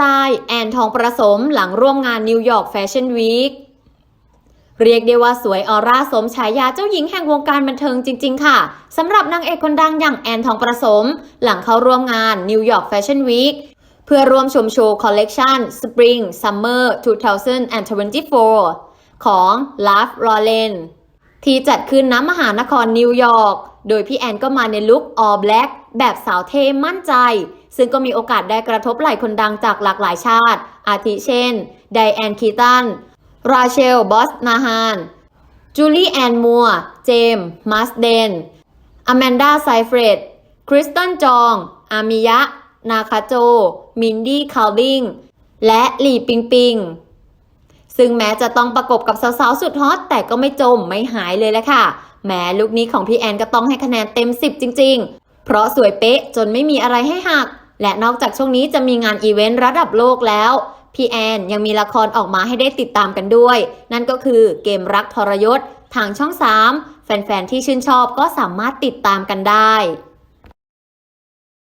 จาย แอนทองประสมหลังร่วมงานนิวยอร์กแฟชั่นวีคเรียกได้ว่าสวยออร่าสมฉายาเจ้าหญิงแห่งวงการบันเทิงจริง ๆ ค่ะสำหรับนางเอกคนดังอย่างแอนทองประสม หลังเข้าร่วมงานนิวยอร์กแฟชั่นวีคเพื่อร่วมชมโชว์คอลเลกชัน Spring Summer 2024 ของ Ralph Lauren ที่จัดขึ้นณมหานครนิวยอร์ก โดยพี่แอนก็มาในลุค all black แบบสาวเท่มั่นใจ ซึ่งก็มีโอกาสได้กระทบหล่คนดังจากหลากหลายชาติ อาทิเช่น ไดแอนคีตัน ราเชล บอสนาฮาน จูลี่แอนมัว เจมส์มาสเดน อแมนดาไซเฟรด คริสตันจอง อามิยะ นาคาโจ มินดี้ คาลดิง และหลี่ปิงปิง ซึ่งแม้จะต้องประกบกับสาวๆ สุดฮอต แต่ก็ไม่จมไม่หายเลยแหละค่ะ แม้ลุคนี้ของพี่แอนก็ต้องให้คะแนนเต็ม 10 จริง ๆ เพราะสวยเป๊ะจนไม่มีอะไรให้หัก และนอกจากช่วงนี้จะมีงานอีเวนต์ระดับโลกแล้ว พี่แอนยังมีละครออกมาให้ได้ติดตามกันด้วย นั่นก็คือเกมรักทรยศ ทางช่อง 3 แฟนๆที่ชื่นชอบก็สามารถติดตามกันได้